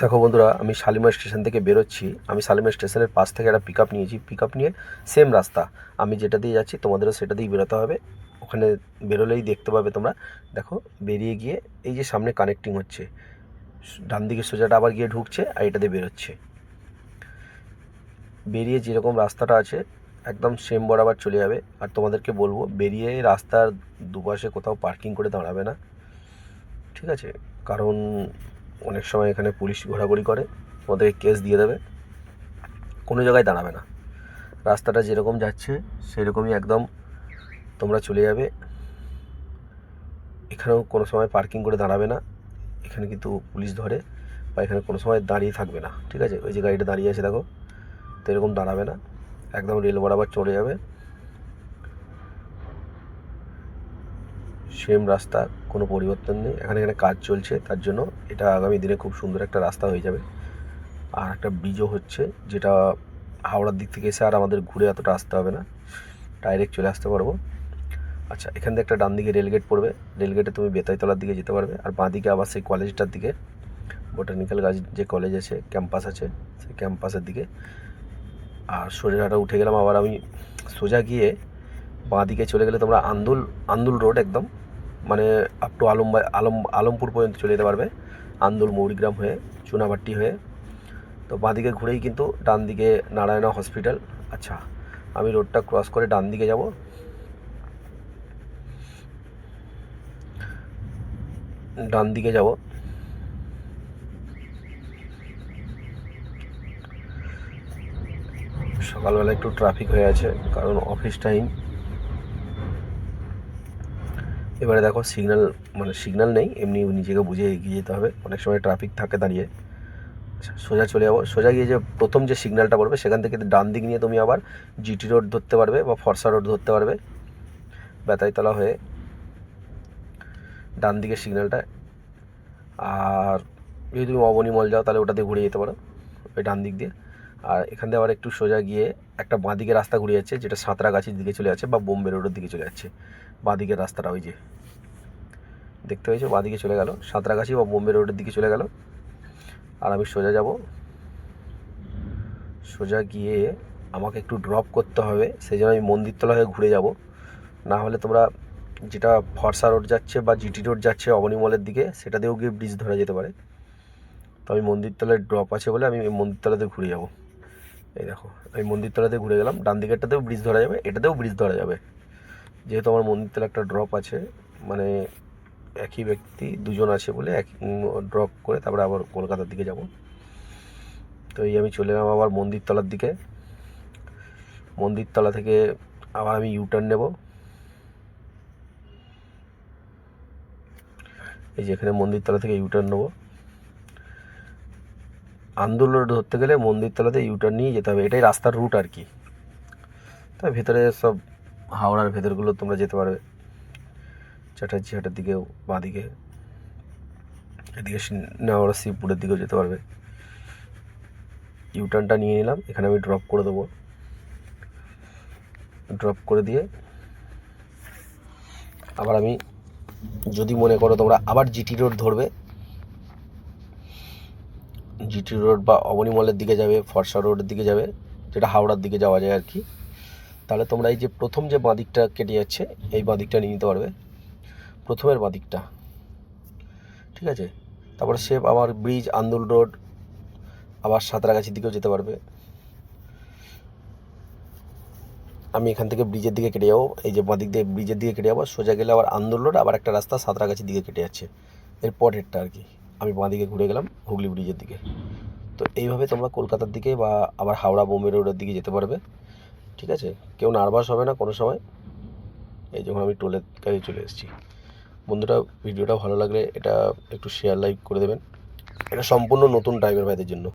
দেখো বন্ধুরা, আমি শালিমার স্টেশন থেকে বেরোচ্ছি। আমি শালিমার স্টেশনের পাশ থেকে একটা পিক আপ নিয়েছি। পিক আপ নিয়ে সেম রাস্তা। আমি যেটা দিয়ে যাচ্ছি, তোমাদেরও সেটা দিয়েই বেরোতে হবে। ওখানে বেরোলেই দেখতে পাবে তোমরা। দেখো, বেরিয়ে গিয়ে এই যে সামনে কানেক্টিং হচ্ছে। ডান দিকে সোজাটা আবার গিয়ে ঢুকছে আর এটা দিয়ে বেরোচ্ছে। বেরিয়ে যেরকম রাস্তাটা আছে, একদম সেম বরাবর চলে যাবে। আর তোমাদেরকে বলব, বেরিয়ে রাস্তার দুপাশে কোথাও পার্কিং করে দাঁড়াবে না। ঠিক আছে? কারণ অনেক সময় এখানে পুলিশ ঘোরাঘুরি করে তোমাদেরকে কেস দিয়ে দেবে। কোনো জায়গায় দাঁড়াবে না। রাস্তাটা যেরকম যাচ্ছে, সেরকমই একদম তোমরা চলে যাবে। এখানেও কোনো সময় পার্কিং করে দাঁড়াবে না। এখানে কিন্তু পুলিশ ধরে বা এখানে কোনো সময় দাঁড়িয়ে থাকবে না। ঠিক আছে? ওই যে গাড়িটা দাঁড়িয়ে আছে, দেখো। তো এরকম দাঁড়াবে না। একদম রেল বরাবর চলে যাবে। সেম রাস্তা, কোনো পরিবর্তন নেই। এখানে এখানে কাজ চলছে, তার জন্য এটা আগামী দিনে খুব সুন্দর একটা রাস্তা হয়ে যাবে। আর একটা ব্রিজও হচ্ছে, যেটা হাওড়ার দিক থেকে এসে আর আমাদের ঘুরে এতটা আসতে হবে না। ডাইরেক্ট চলে আসতে পারব। আচ্ছা এখান থেকে একটা ডান দিকে রেলগেট পড়বে। রেলগেটে তুমি বেতাইতলার দিকে যেতে পারবে। আর বাঁ দিকে আবার সেই কলেজটার দিকে বোটানিক্যাল গাছ যে কলেজ আছে ক্যাম্পাস আছে, সেই ক্যাম্পাসের দিকে। আর সোজাটা উঠে গেলাম, আবার আমি সোজা গিয়ে বাঁ দিকে চলে গেলে তোমরা আন্দুল আন্দুল রোড একদম। মানে আপ টু আলম আলম, আলমপুর পর্যন্ত চলে যেতে পারবে। আন্দুল, মৌরিগ্রাম হয়ে চুনাভাট্টি হয়ে। তো বাঁ দিকে ঘুরেই কিন্তু ডান দিকে নারায়ণা হসপিটাল। আচ্ছা আমি রোডটা ক্রস করে ডান দিকে যাব। ডান দিকে যাব। সকালবেলা একটু ট্রাফিক হয়ে আছে, কারণ অফিস টাইম এবারে দেখো সিগন্যাল মানে সিগন্যাল নেই, এমনি নিজেকে বুঝে এগিয়ে যেতে হবে। অনেক সময় ট্রাফিক থাকে দাঁড়িয়ে। আচ্ছা সোজা চলে যাব, সোজা গিয়ে যে প্রথম যে সিগন্যালটা পড়বে, সেখান থেকে ডান দিক নিয়ে তুমি আবার জিটি রোড ধরতে পারবে বা ফরসা রোড ধরতে পারবে। বেতাইতলা হয়ে ডান দিকের সিগন্যালটা আর যদি তুমি অবনী মল যাও, তাহলে ওটাতে ঘুরে যেতে পারো, ওই ডান দিক দিয়ে। আর এখান দিয়ে আবার একটু সোজা গিয়ে একটা বাঁদিকে রাস্তা ঘুরে যাচ্ছে, যেটা সাঁতরাগাছির দিকে চলে যাচ্ছে বা বোম্বে রোডের দিকে চলে যাচ্ছে। বাঁ দিকের রাস্তাটা ওই যে। দেখতে পেয়েছ? বাঁ দিকে চলে গেল। সাঁতরাগাছি বা বোম্বে রোডের দিকে চলে গেল। আর আমি সোজা যাব। সোজা গিয়ে আমাকে একটু ড্রপ করতে হবে। সেই জন্য আমি মন্দিরতলা হয়ে ঘুরে যাব। না হলে তোমরা যেটা ফরসা রোড যাচ্ছে বা জিটি রোড যাচ্ছে অবনী মলের দিকে, সেটা দিয়েও গিয়ে ব্রিজ ধরা যেতে পারে। তো আমি মন্দিরতলায় ড্রপ আছে বলে আমি মন্দিরতলাতে ঘুরে যাব। এই দেখো, আমি মন্দিরতলাতে ঘুরে গেলাম, ডান দিকেরটাতেও ব্রিজ ধরা যাবে, এটাতেও ব্রিজ ধরা যাবে। যেহেতু আমার মন্দিরতলা একটা ড্রপ আছে মানে একই ব্যক্তি, দুজন আছে বলে এক ড্রপ করে তারপরে আবার কলকাতার দিকে যাব। তো এই আমি চলে এলাম আবার মন্দিরতলার দিকে। মন্দিরতলা থেকে আবার আমি ইউটার্ন নেব। এই যে এখানে মন্দিরতলা থেকে ইউটার্ন নেব। আন্দোলন ধরতে গেলে মন্দির তলাতে ইউটার্ন নিয়ে যেতে হবে। এটাই রাস্তার রুট আর কি। তাই ভেতরে সব হাওড়ার ভেতরগুলো তোমরা যেতে পারবে। চ্যাটার্জি হাটের দিকেও বাঁ দিকে এদিকে নেওয়ারা শিবপুরের দিকেও যেতে পারবে। ইউটার্নটা নিয়ে নিলাম। এখানে আমি ড্রপ করে দেবো। ড্রপ করে দিয়ে আবার আমি যদি মনে করো তোমরা আবার জিটি রোড ধরবে জিটি রোড বা অবনী মলের দিকে যাবে ফরসা রোডের দিকে যাবে, যেটা হাওড়ার দিকে যাওয়া যায় আর কি। তাহলে তোমরা এই যে প্রথম যে বাঁদিকটা কেটে যাচ্ছে, এই বাঁদিকটা নিয়ে নিতে পারবে। প্রথমের বাঁদিকটা। ঠিক আছে? তারপরে সে আবার ব্রিজ, আন্দুল রোড, আবার সাঁতরাগাছির দিকেও যেতে পারবে। আমি এখান থেকে ব্রিজের দিকে কেটে যাব। এই যে বাঁদিক দিয়ে ব্রিজের দিকে কেটে যাব। সোজা গেলে আবার আন্দোল রোড, আবার একটা রাস্তা সাঁতরাগাছির দিকে কেটে যাচ্ছে। এর পরেরটা আর কি। আমি বাঁ দিকে ঘুরে গেলাম, হুগলি ব্রিজের দিকে। তো এইভাবে তোমরা কলকাতার দিকে বা আবার হাওড়া বোম্বে রোডের দিকে যেতে পারবে, ঠিক আছে? কেউ নার্ভাস হবে না কোনো সময়। এই যখন আমি টোলের কাছে চলে এসেছি। বন্ধুরা, ভিডিওটা ভালো লাগলে এটা একটু শেয়ার লাইক করে দেবেন। এটা সম্পূর্ণ নতুন ড্রাইভার ভাইদের জন্য।